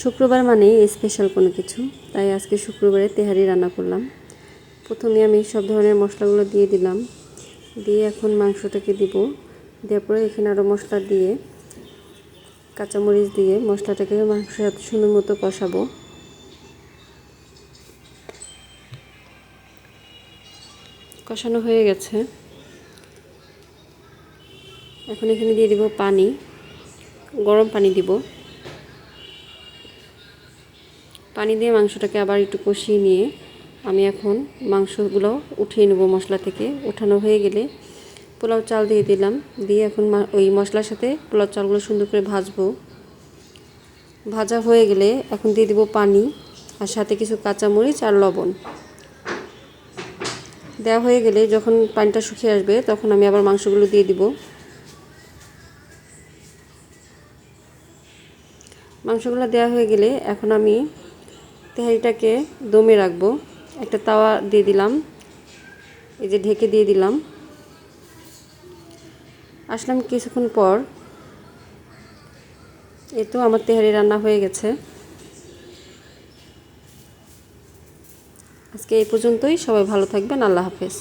শুক্রবার মানে স্পেশাল কোনো কিছু। তাই আজকে শুক্রবারে তেহারি রান্না করলাম। প্রথমে আমি সব ধরনের মশলাগুলো দিয়ে দিলাম। দিয়ে এখন মাংসটাকে দিব। দেওয়ার পরে এখানে আরও মশলা দিয়ে, কাঁচামরিচ দিয়ে মশলাটাকে মাংসের সাথে সুন্দর মতো কষাবো। কষানো হয়ে গেছে। এখন এখানে দিয়ে দিব পানি। গরম পানি দিব। পানি দিয়ে মাংসটাকে আবার একটু কষিয়ে নিয়ে আমি এখন মাংসগুলো উঠিয়ে নেব মশলা থেকে। উঠানো হয়ে গেলে পোলাও চাল দিয়ে দিলাম। দিয়ে এখন ওই মশলার সাথে পোলাও চালগুলো সুন্দর করে ভাজবো। ভাজা হয়ে গেলে এখন দিয়ে দিব পানি আর সাথে কিছু কাঁচামরিচ আর লবণ। দেওয়া হয়ে গেলে যখন পানিটা শুকিয়ে আসবে তখন আমি আবার মাংসগুলো দিয়ে দিব। মাংসগুলো দেওয়া হয়ে গেলে এখন আমি তেহারিটাকে দমে রাখব। একটা তাওয়া দিয়ে দিলাম। এই যে ঢেকে দিয়ে দিলাম। আসলাম কিছুক্ষণ পর। এ তো আমার তেহারি রান্না হয়ে গেছে। আজকে এই পর্যন্তই। সবাই ভালো থাকবেন। আল্লাহ হাফেজ।